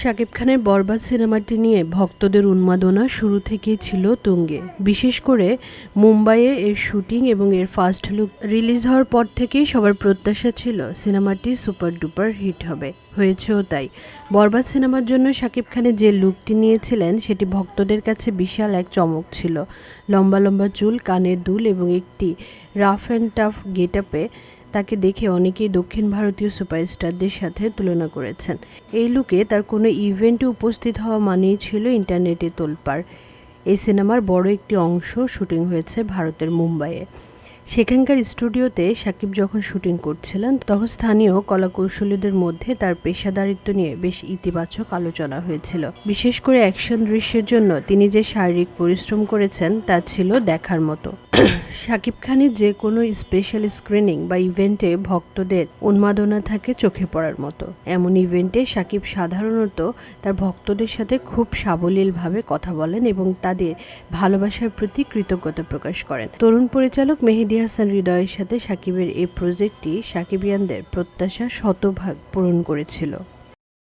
শাকিব খানের বরবাদ সিনেমাটি নিয়ে ভক্তদের উন্মাদনা শুরু থেকেই ছিল তুঙ্গে। বিশেষ করে মুম্বাইয়ে এর শুটিং এবং এর ফার্স্ট লুক রিলিজ হওয়ার পর থেকেই সবার প্রত্যাশা ছিল সিনেমাটি সুপার ডুপার হিট হবে। হয়েছেও তাই। বরবাদ সিনেমার জন্য শাকিব খানের যে লুকটি নিয়েছিলেন, সেটি ভক্তদের কাছে বিশাল এক চমক ছিল। লম্বা লম্বা চুল, কানের দুল এবং একটি রাফ অ্যান্ড টাফ গেট আপে তাকে দেখে অনেকেই দক্ষিণ ভারতীয় সুপারস্টারদের সাথে তুলনা করেছেন। এই লুকে তার কোনো ইভেন্টে উপস্থিত হওয়া মানেই ছিল ইন্টারনেটে তোলপাড়। এই সিনেমার বড় একটি অংশ শুটিং হয়েছে ভারতের মুম্বাইয়ে। সেখানকার স্টুডিওতে সাকিব যখন শুটিং করছিলেন, তখন স্থানীয় কলাকৌশলীদের মধ্যে তার পেশাদারিত্ব নিয়ে বেশ ইতিবাচক আলোচনা হয়েছিল। বিশেষ করে অ্যাকশন দৃশ্যের জন্য তিনি যে শারীরিক পরিশ্রম করেছেন, তা ছিল দেখার মতো। শাকিব খানের যে কোনো স্পেশাল স্ক্রিনিং বা ইভেন্টে ভক্তদের উন্মাদনা থাকে চোখে পড়ার মতো। এমন ইভেন্টে শাকিব সাধারণত তার ভক্তদের সাথে খুব সাবলীলভাবে কথা বলেন এবং তাদের ভালোবাসার প্রতি কৃতজ্ঞতা প্রকাশ করেন। তরুণ পরিচালক মেহেদি হাসান হৃদয়ের সাথে শাকিবের এই প্রজেক্টটি শাকিবিয়ানদের প্রত্যাশা শতভাগ পূরণ করেছিল।